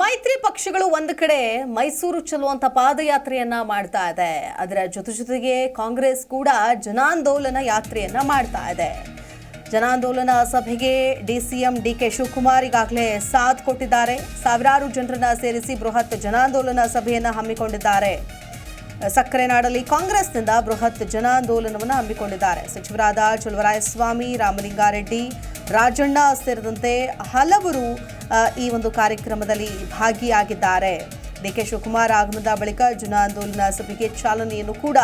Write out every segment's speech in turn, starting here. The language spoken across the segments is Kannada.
ಮೈತ್ರಿ ಪಕ್ಷಗಳು ಒಂದು ಕಡೆ ಮೈಸೂರು ಅಂತ ಪಾದಯಾತ್ರೆಯನ್ನ ಮಾಡ್ತಾ ಇದೆ. ಅದರ ಜೊತೆ ಜೊತೆಗೆ ಕಾಂಗ್ರೆಸ್ ಕೂಡ ಜನಾಂದೋಲನ ಯಾತ್ರೆಯನ್ನ ಮಾಡ್ತಾ ಇದೆ. ಜನಾಂದೋಲನ ಸಭೆಗೆ ಡಿಸಿಎಂ ಡಿ ಕೆ ಶಿವಕುಮಾರ್ ಈಗಾಗಲೇ ಸಾಥ್ ಕೊಟ್ಟಿದ್ದಾರೆ. ಸಾವಿರಾರು ಜನರನ್ನ ಸೇರಿಸಿ ಬೃಹತ್ ಜನಾಂದೋಲನ ಸಭೆಯನ್ನ ಹಮ್ಮಿಕೊಂಡಿದ್ದಾರೆ. ಸಕ್ಕರೆ ನಾಡಲ್ಲಿ ಕಾಂಗ್ರೆಸ್ನಿಂದ ಬೃಹತ್ ಜನಾಂದೋಲನವನ್ನು ಹಮ್ಮಿಕೊಂಡಿದ್ದಾರೆ. ಸಚಿವರಾದ ಚಲುವರಾಯಸ್ವಾಮಿ, ರಾಮಲಿಂಗಾರೆಡ್ಡಿ, ರಾಜಣ್ಣ ಸೇರಿದಂತೆ ಹಲವರು ಈ ಒಂದು ಕಾರ್ಯಕ್ರಮದಲ್ಲಿ ಭಾಗಿಯಾಗಿದ್ದಾರೆ. ಡಿಕೆ ಶಿವಕುಮಾರ್ ಆಗಮನದ ಬಳಿಕ ಜನಾಂದೋಲನ ಸಭೆಗೆ ಚಾಲನೆಯನ್ನು ಕೂಡ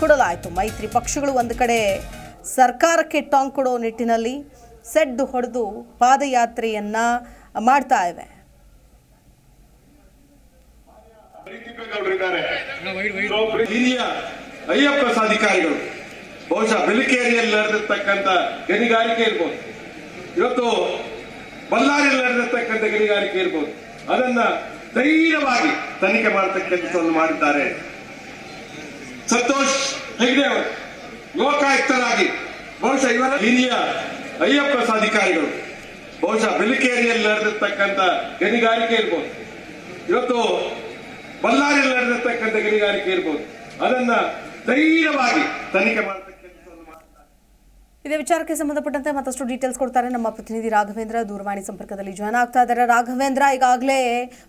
ಕೊಡಲಾಯಿತು. ಮೈತ್ರಿ ಪಕ್ಷಗಳು ಒಂದು ಕಡೆ ಸರ್ಕಾರಕ್ಕೆ ಟಾಂಗ್ ಕೊಡೋ ನಿಟ್ಟಿನಲ್ಲಿ ಸೆಡ್ಡು ಹೊಡೆದು ಪಾದಯಾತ್ರೆಯನ್ನು ಮಾಡ್ತಾ ಇವೆ. ಹಿರಿಯ ಐಎಫ್ಎಸ್ ಅಧಿಕಾರಿಗಳು ಬಹುಶಃ ಬೆಲಿಕೇರಿಯಲ್ಲಿ ನಡೆದಿರ್ತಕ್ಕಂಥ ಗಣಿಗಾರಿಕೆ ಇರ್ಬೋದು. ಇವತ್ತು ಬಳ್ಳಾರಿಯಲ್ಲಿ ನಡೆದಿರ್ತಕ್ಕಂಥ ಗಣಿಗಾರಿಕೆ ಇರ್ಬೋದು. ಅದನ್ನ ಧೈರ್ಯವಾಗಿ ತನಿಖೆ ಕೆಲಸವನ್ನು ಮಾಡಿದ್ದಾರೆ. ಸಂತೋಷ್ ಹೆಗ್ಡೆ ಅವರು, ಲೋಕಾಯುಕ್ತರಾಗಿ, ಬಹುಶಃ ಇವರ ಹಿರಿಯ ಐಎಫ್ಎಸ್ ಅಧಿಕಾರಿಗಳು ಬಹುಶಃ ಬೆಲಿಕೇರಿಯಲ್ಲಿ ನಡೆದಿರ್ತಕ್ಕಂಥ ಗಣಿಗಾರಿಕೆ ಇರ್ಬೋದು. ಇವತ್ತು ಬಳ್ಳಾರಿಯಲ್ಲಿ ನಡೆದಿರ್ತಕ್ಕಂಥ ಗಣಿಗಾರಿಕೆ ಇರ್ಬೋದು. ಅದನ್ನ ಧೈರ್ಯವಾಗಿ ತನಿಖೆ ಮಾಡ್ತಾರೆ ಇದೇ ವಿಚಾರಕ್ಕೆ ಸಂಬಂಧಪಟ್ಟಂತೆ ಮತ್ತಷ್ಟು ಡೀಟೇಲ್ಸ್ ಕೊಡ್ತಾರೆ ನಮ್ಮ ಪ್ರತಿನಿಧಿ ರಾಘವೇಂದ್ರ. ದೂರವಾಣಿ ಸಂಪರ್ಕದಲ್ಲಿ ಜಾಯ್ನ್ ಆಗ್ತಾ ಇದ್ದಾರೆ. ರಾಘವೇಂದ್ರ ಈಗಾಗಲೇ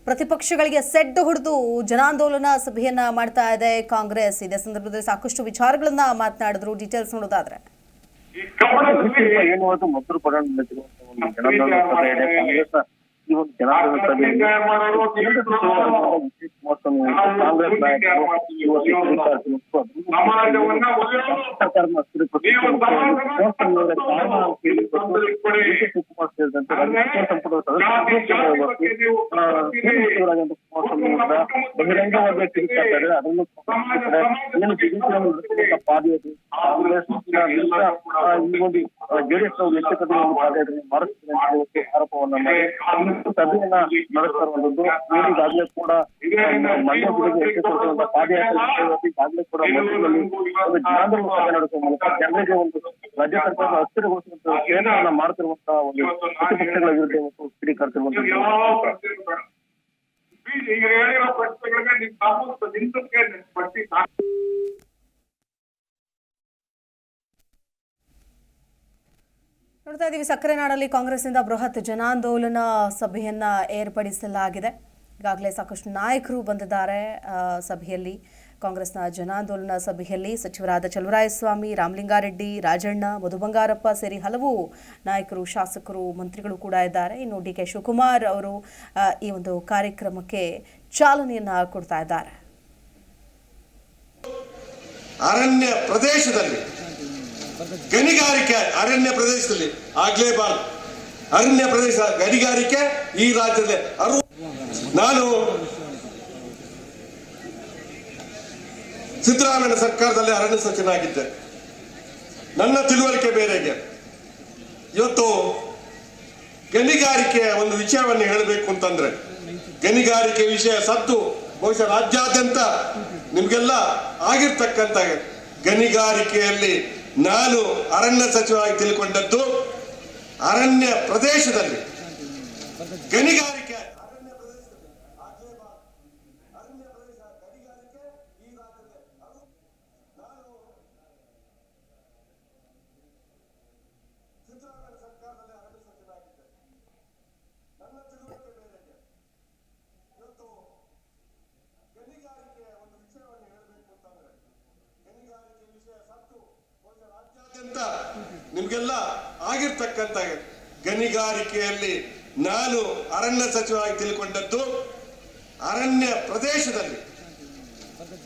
ಪ್ರತಿಪಕ್ಷಗಳಿಗೆ ಸೆಡ್ ಹೊಡೆದು ಜನಾಂದೋಲನ ಸಭೆಯನ್ನ ಮಾಡ್ತಾ ಇದೆ ಕಾಂಗ್ರೆಸ್. ಇದೇ ಸಂದರ್ಭದಲ್ಲಿ ಸಾಕಷ್ಟು ವಿಚಾರಗಳನ್ನ ಮಾತನಾಡಿದ್ರು. ಡೀಟೇಲ್ಸ್ ನೋಡೋದಾದ್ರೆ. ಏನು ಇವತ್ತು ನಡೆಸಿರುವಂತ ಸಭೆ ಶಿವಕುಮಾರ್ ಸೇರಿದಂತೆ ಸಂಪುಟದ ಕುಮಾರಸ್ವಾಮಿ ಅವರ ಇದ್ದಾರೆ. ಅದನ್ನು ಏನು ಬಿಜೆಪಿಯನ್ನು ಪಾದಯಾತ್ರೆ ಕಾಂಗ್ರೆಸ್ ಈ ಒಂದು ಜೆಡಿಎಸ್ ಪಾದಯಾತ್ರೆ ಹೇಳಿ ಮಾಡಿ. ಇನ್ನೊಂದು ಸಭೆಯನ್ನ ನಡೆಸ್ತಾ ಇರುವಂತದ್ದು ಈಗಾಗಲೇ ಕೂಡ ಮಂಡ್ಯ ಜಿಲ್ಲೆಗೆ ಕೊಡುವಂತ ಪಾದಯಾತ್ರೆ ಈಗಾಗಲೇ ಕೂಡ ಮಂಡ್ಯದಲ್ಲಿ ಒಂದು ಜನಾಂದೋಲನ ಸಭೆ ನಡೆಸುವ ಮೂಲಕ ಜನರಿಗೆ ಒಂದು ರಾಜ್ಯ ಸರ್ಕಾರದ ಅಸ್ಥಿರಗೊಳಿಸುವಂತ ಪ್ರಯತ್ನವನ್ನ ಮಾಡ್ತಿರುವಂತಹ ಒಂದು ಪ್ರತಿಪಕ್ಷಗಳ ವಿರುದ್ಧ ಇವತ್ತು ಸ್ಥಿರೀಕರಿಸಿರುವಂತಹ ಈಗ ಹೇಳಿರೋ ಪ್ರಶ್ನೆಗಳಿಗೆ ನಿಮ್ ನಿಂತಕ್ಕೆ ಪಟ್ಟಿ ನೋಡ್ತಾ ಇದ್ದೀವಿ ಸಕ್ಕರೆ ನಾಡಲ್ಲಿ ಕಾಂಗ್ರೆಸ್ನಿಂದ ಬೃಹತ್ ಜನಾಂದೋಲನ ಸಭೆಯನ್ನ ಏರ್ಪಡಿಸಲಾಗಿದೆ. ಈಗಾಗಲೇ ಸಾಕಷ್ಟು ನಾಯಕರು ಬಂದಿದ್ದಾರೆ ಸಭೆಯಲ್ಲಿ. ಕಾಂಗ್ರೆಸ್ನ ಜನಾಂದೋಲನ ಸಭೆಯಲ್ಲಿ ಸಚಿವರಾದ ಚಲುವರಾಯಸ್ವಾಮಿ, ರಾಮಲಿಂಗಾರೆಡ್ಡಿ, ರಾಜಣ್ಣ ಮಧು ಬಂಗಾರಪ್ಪ ಸೇರಿ ಹಲವು ನಾಯಕರು, ಶಾಸಕರು, ಮಂತ್ರಿಗಳು ಕೂಡ ಇದ್ದಾರೆ. ಇನ್ನು ಡಿ ಕೆ ಶಿವಕುಮಾರ್ ಅವರು ಈ ಒಂದು ಕಾರ್ಯಕ್ರಮಕ್ಕೆ ಚಾಲನೆಯನ್ನು ಕೊಡ್ತಾ ಇದ್ದಾರೆ. ಅರಣ್ಯ ಪ್ರದೇಶದಲ್ಲಿ ಗಣಿಗಾರಿಕೆ ಅರಣ್ಯ ಪ್ರದೇಶದಲ್ಲಿ ಆಗ್ಲೇಬಾರ್ದು. ಅರಣ್ಯ ಪ್ರದೇಶ ಗಣಿಗಾರಿಕೆ ಈ ರಾಜ್ಯದಲ್ಲಿ ಅರು ನಾನು ಸಿದ್ದರಾಮಯ್ಯ ಸರ್ಕಾರದಲ್ಲಿ ಅರಣ್ಯ ಸಚಿವನಾಗಿದ್ದೆ. ನನ್ನ ತಿಳುವಳಿಕೆ ಬೇರೆಗೆ. ಇವತ್ತು ಗಣಿಗಾರಿಕೆಯ ಒಂದು ವಿಷಯವನ್ನು ಹೇಳಬೇಕು ಅಂತಂದ್ರೆ, ಗಣಿಗಾರಿಕೆ ವಿಷಯ ಸತ್ತು ಬಹುಶಃ ರಾಜ್ಯಾದ್ಯಂತ ನಿಮ್ಗೆಲ್ಲ ಆಗಿರ್ತಕ್ಕಂಥ ಗಣಿಗಾರಿಕೆಯಲ್ಲಿ ನಾನು ಅರಣ್ಯ ಸಚಿವರಾಗಿ ತಿಳ್ಕೊಂಡದ್ದು ಅರಣ್ಯ ಪ್ರದೇಶದಲ್ಲಿ ಗಣಿಗಾರಿಕೆ ಅರಣ್ಯ ಪ್ರದೇಶದಲ್ಲಿ ಆಗ್ಲೇಬಾರ್ದು. ಅರಣ್ಯ ಪ್ರದೇಶ ಗಣಿಗಾರಿಕೆ ಈ ರಾಜ್ಯದಲ್ಲಿ ಅರು- ನಾನು ಸಿದ್ದರಾಮಯ್ಯ ಸರ್ಕಾರದಲ್ಲಿ ಅರಣ್ಯ ಸಚಿವನಾಗಿದ್ದೆ ನನ್ನ ತಿಳುವಳಿಕೆ ಬೇರೆಗೆ ಇವತ್ತು ಗಣಿಗಾರಿಕೆಯ ಒಂದು ವಿಷಯವನ್ನು ಹೇಳಬೇಕು ಅಂತಂದ್ರೆ ಗಣಿಗಾರಿಕೆ ವಿಷಯ ಸತ್ತು ರಾಜ್ಯಾದ್ಯಂತ ನಿಮ್ಗೆಲ್ಲ ಆಗಿರ್ತಕ್ಕಂಥ ಗಣಿಗಾರಿಕೆಯಲ್ಲಿ ನಾನು ಅರಣ್ಯ ಸಚಿವರಾಗಿ ತಿಳ್ಕೊಂಡದ್ದು ಅರಣ್ಯ ಪ್ರದೇಶದಲ್ಲಿ.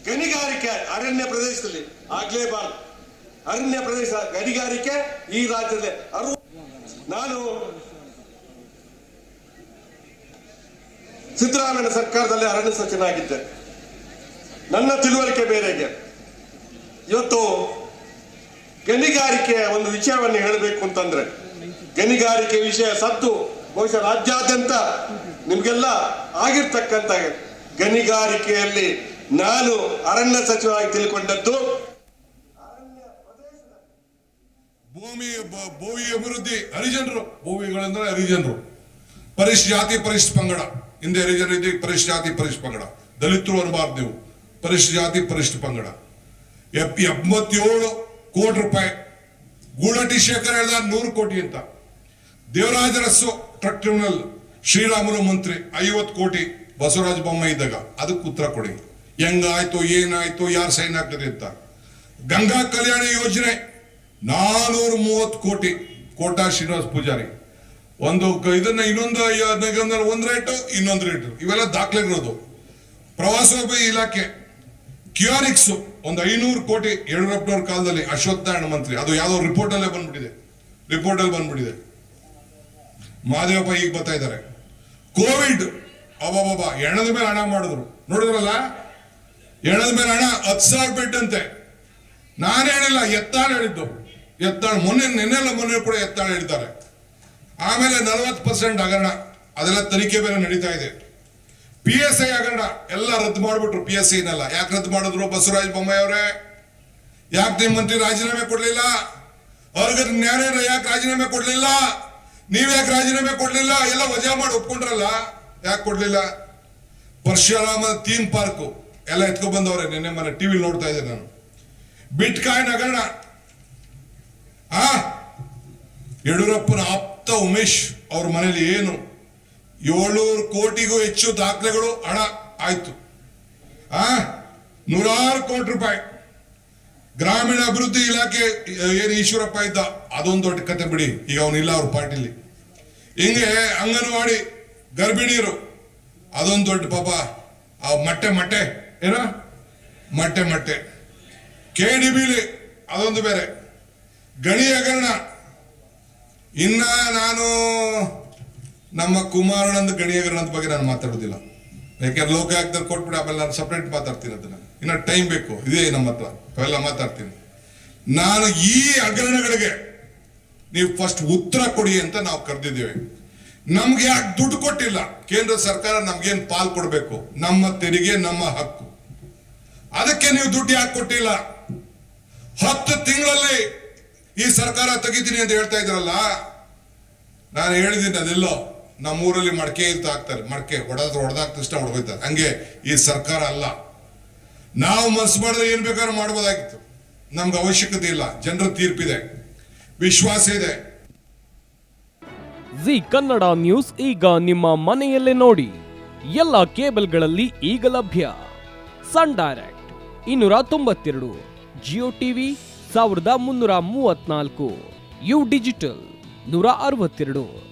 ಗಣಿಗಾರಿಕೆ, ಅರಣ್ಯ ಪ್ರದೇಶದಲ್ಲಿ ಆಗ್ಲೇಬಾರ್ದು. ಅರಣ್ಯ ಪ್ರದೇಶ ಗಣಿಗಾರಿಕೆ ಈ ರಾಜ್ಯದಲ್ಲಿ ಅರು ನಾನು ಸಿದ್ದರಾಮಯ್ಯ ಸರ್ಕಾರದಲ್ಲಿ ಅರಣ್ಯ ಸಚಿವನಾಗಿದ್ದೆ. ನನ್ನ ತಿಳುವಳಿಕೆ ಬೇರೆಗೆ. ಇವತ್ತು ಗಣಿಗಾರಿಕೆಯ ಒಂದು ವಿಷಯವನ್ನು ಹೇಳಬೇಕು ಅಂತಂದ್ರೆ, ಗಣಿಗಾರಿಕೆ ವಿಷಯ ಸತ್ತು ಬಹುಶಃ ರಾಜ್ಯಾದ್ಯಂತ ನಿಮ್ಗೆಲ್ಲ ಆಗಿರ್ತಕ್ಕಂಥ ಗಣಿಗಾರಿಕೆಯಲ್ಲಿ ನಾನು ಅರಣ್ಯ ಸಚಿವರಾಗಿ ತಿಳ್ಕೊಂಡದ್ದು, ಭೂಮಿ ಭೂಮಿ ಅಭಿವೃದ್ಧಿ ಹರಿಜನರು, ಭೂಮಿಗಳಂದ್ರೆ ಹರಿಜನರು. ಪರಿಶ್, ಜಾತಿ ಪರಿಶ್ ಪಂಗಡ. ಹಿಂದೆ ಹರಿಜನ ಇದ್ದೀವಿ ಪರಿಶ್, ಜಾತಿ ಪರಿಶ್ ಪಂಗಡ. ದಲಿತರು ಅನ್ಬಾರ್ದು ನೀವು. ಪರಿಶ್, ಜಾತಿ ಪರಿಶ್ ಪಂಗಡ. ಎಪ್, ಎಂಬತ್ತೇಳು ಕೋಟಿ ರೂಪಾಯಿ. ಗೂಳಟಿ ಶೇಖರ್ ಹೇಳ್ದ ನೂರು ಕೋಟಿ ಅಂತ. ದೇವರಾಜ ರಸ್ಸು ಟ್ರಕ್ ಟ್ರಿಬ್ಯುನಲ್ ಶ್ರೀರಾಮುಲು ಮಂತ್ರಿ, ಐವತ್ತು ಕೋಟಿ ಬಸವರಾಜ ಬೊಮ್ಮಾಯಿ ಇದ್ದಾಗ. ಅದಕ್ಕೆ ಉತ್ತರ ಕೊಡಿ. ಹೆಂಗಾಯ್ತು, ಏನಾಯ್ತು, ಯಾರು ಸೈನ್ ಆಗ್ತದೆ ಅಂತ. ಗಂಗಾ ಕಲ್ಯಾಣ ಯೋಜನೆ, ನಾನೂರ ಮೂವತ್ತು ಕೋಟಿ. ಕೋಟಾ ಶ್ರೀನಿವಾಸ ಪೂಜಾರಿ. ಒಂದು ಇದನ್ನ ಇನ್ನೊಂದು ಒಂದ್ ರೇಟು ಇನ್ನೊಂದು ರೇಟು ಇವೆಲ್ಲ ದಾಖಲೆಗಳಿರೋದು. ಪ್ರವಾಸೋದ್ಯಮ ಇಲಾಖೆ. ಕ್ಯೂಆರಿಕ್ಸ್ ಒಂದು ಐನೂರು ಕೋಟಿ ಯಡಿಯೂರಪ್ಪನವ್ರ ಕಾಲದಲ್ಲಿ ಅಶ್ವತ್ಥನಾರಾಯಣ ಮಂತ್ರಿ. ಅದು ಯಾವ್ದೋ ರಿಪೋರ್ಟ್ ಅಲ್ಲೇ ಬಂದ್ಬಿಟ್ಟಿದೆ. ರಿಪೋರ್ಟ್ ಅಲ್ಲಿ ಬಂದ್ಬಿಟ್ಟಿದೆ. ಮಹಾದೇವಪ್ಪ ಈಗ ಬರ್ತಾ ಇದ್ದಾರೆ. ಕೋವಿಡ್ ಅಬ್ಬಬ್ಬ ಎಣದ ಮೇಲೆ ಹಣ ಮಾಡಿದ್ರು. ನೋಡಿದ್ರಲ್ಲ? ಎಣದ ಮೇಲೆ ಹಣ ಹತ್ತು ಸಾವಿರ ಬೆಡ್ ಅಂತೆ ನಾನು ಹೇಳಿಲ್ಲ, ಎತ್ತಾಳ ಹೇಳಿದ್ದು. ಎತ್ತಾಳ ಮೊನ್ನೆ ನೆನ್ನೆಲ್ಲ ಮೊನ್ನೆ ಕೂಡ ಎತ್ತಾಳ ಹೇಳಿದ್ದಾರೆ. ಆಮೇಲೆ ನಲವತ್ತು ಪರ್ಸೆಂಟ್ ಹಗರಣ. ಅದೆಲ್ಲ ತನಿಖೆ ಮೇಲೆ ನಡೀತಾ ಇದೆ. ಪಿ ಎಸ್ ಐ ಹಗರಣ ಎಲ್ಲ ರದ್ದು ಮಾಡಿಬಿಟ್ರು ಪಿ ಎಸ್ ಐನೆಲ್ಲ ಯಾಕೆ ರದ್ದು ಮಾಡಿದ್ರು ಬಸವರಾಜ ಬೊಮ್ಮಾಯಿ ಅವರೇ? ಯಾಕೆ ನಿಮ್ಮ ಮಂತ್ರಿ ರಾಜೀನಾಮೆ ಕೊಡ್ಲಿಲ್ಲ? ಅವ್ರಿಗೆ ನ್ಯಾಯ ಯಾಕೆ ರಾಜೀನಾಮೆ ಕೊಡ್ಲಿಲ್ಲ? ನೀವ್ ಯಾಕೆ ರಾಜೀನಾಮೆ ಕೊಡ್ಲಿಲ್ಲ? ಎಲ್ಲ ವಜಾ ಮಾಡಿ ಒಪ್ಕೊಂಡ್ರಲ್ಲ. ಯಾಕೆ ಕೊಡ್ಲಿಲ್ಲ? Parashurama theme park. ಎಲ್ಲ ಎತ್ಕೊಂಡ್ ಬಂದವ್ರೆ. ನಿನ್ನೆ ಮನೆ ಟಿವಿ ನೋಡ್ತಾ ಇದ್ದೆ ನಾನು. ಬಿಟ್ ಕಾಯಿನ್ ಹಗರಣ ಆ? ಯಡಿಯೂರಪ್ಪನ ಆಪ್ತ ಉಮೇಶ್ ಅವ್ರ ಮನೇಲಿ ಏನು? ಏಳ್ನೂರು ಕೋಟಿಗೂ ಹೆಚ್ಚು ದಾಖಲೆಗಳು ಹಣ ಆಯ್ತು. ಆ? ನೂರಾರು ಕೋಟಿ ರೂಪಾಯಿ. ಗ್ರಾಮೀಣ ಅಭಿವೃದ್ಧಿ ಇಲಾಖೆ ಏನು ಈಶ್ವರಪ್ಪ ಇದ್ದ, ಅದೊಂದು ದೊಡ್ಡ ಕತೆ ಬಿಡಿ. ಈಗ ಅವನಿಲ್ಲ ಅವ್ರ ಪಾರ್ಟಿಲಿ ಹಿಂಗೆ ಅಂಗನವಾಡಿ ಗರ್ಭಿಣಿಯರು ಅದೊಂದು ದೊಡ್ಡ ಪಾಪ. ಆ ಮಟ್ಟೆ ಮಟ್ಟೆ, ಏನ? ಮಟ್ಟೆ ಮಟ್ಟೆ. ಕೆ ಡಿ ಬಿಲಿ ಅದೊಂದು ಬೇರೆ. ಗಣಿ ಹಗರಣ. ಇನ್ನ ನಾನು ನಮ್ಮ ಕುಮಾರನಂದ ಹಗರಣದ ಬಗ್ಗೆ ನಾನು ಮಾತಾಡೋದಿಲ್ಲ. ಯಾಕೆಂದ್ರೆ ಲೋಕಾಯುಕ್ತದಲ್ಲಿ ಕೊಟ್ಬಿಟ್ಟು ಆಮೇಲೆ ನಾನು ಸಪ್ರೇಟ್ ಮಾತಾಡ್ತೀನಿ ಅದನ್ನ. ಇನ್ನ ಟೈಮ್ ಬೇಕು. ಇದೇ ನಮ್ಮ ಹತ್ರ. ಅವೆಲ್ಲ ಮಾತಾಡ್ತೀನಿ. ನಾನು ಈ ಹಗರಣಗಳಿಗೆ ನೀವು ಫಸ್ಟ್ ಉತ್ತರ ಕೊಡಿ ಅಂತ ನಾವು ಕರೆದಿದ್ದೇವೆ. ನಮ್ಗೆ ಯಾಕೆ ದುಡ್ಡು ಕೊಟ್ಟಿಲ್ಲ? ಕೇಂದ್ರ ಸರ್ಕಾರ ನಮ್ಗೇನ್ ಪಾಲ್ ಕೊಡಬೇಕು? ನಮ್ಮ ತೆರಿಗೆ, ನಮ್ಮ ಹಕ್ಕು. ಅದಕ್ಕೆ ನೀವು ದುಡ್ಡು ಯಾಕೆ ಕೊಟ್ಟಿಲ್ಲ? ಹತ್ತು ತಿಂಗಳಲ್ಲಿ ಈ ಸರ್ಕಾರ ತೆಗಿತೀನಿ ಅಂತ ಹೇಳ್ತಾ ಇದ್ರಲ್ಲ? ನಾನು ಹೇಳಿದ್ದೀನಿ ಅದೆಲ್ಲೋ. ನಮ್ಮ ಊರಲ್ಲಿ ಮಡಕೆ ಇತ್ತು ಹಾಕ್ತಾರೆ. ಮಡಕೆ ಹೊಡೆದ್ರೆ ಹೊಡೆದಾಗ್ತ ತಕ್ಷಣ ಹೊಡೆದೋಯ್ತಾರೆ ಹಂಗೆ ಈ ಸರ್ಕಾರ ಅಲ್ಲ. ನಾವು ಮನಸ್ಸು ಮಾಡಿದ್ರೆ ಏನ್ ಬೇಕಾದ್ರೂ ಮಾಡ್ಬೋದಾಗಿತ್ತು. ನಮ್ಗೆ ಅವಶ್ಯಕತೆ ಇಲ್ಲ. ಜನರ ತೀರ್ಪಿದೆ. ವಿಶ್ವಾಸ ಇದೆ. ಜಿ ಕನ್ನಡ ನ್ಯೂಸ್ ಈಗ ನಿಮ್ಮ ಮನೆಯಲ್ಲೇ ನೋಡಿ. ಎಲ್ಲ ಕೇಬಲ್ಗಳಲ್ಲಿ ಈಗ ಲಭ್ಯ. ಸನ್ ಡೈರೆಕ್ಟ್ ಇನ್ನೂರ ತೊಂಬತ್ತೆರಡು, ಜಿಯೋ ಟಿವಿ ಸಾವಿರದ ಮುನ್ನೂರ ಮೂವತ್ನಾಲ್ಕು ಯು ಡಿಜಿಟಲ್ ನೂರ ಅರವತ್ತೆರಡು.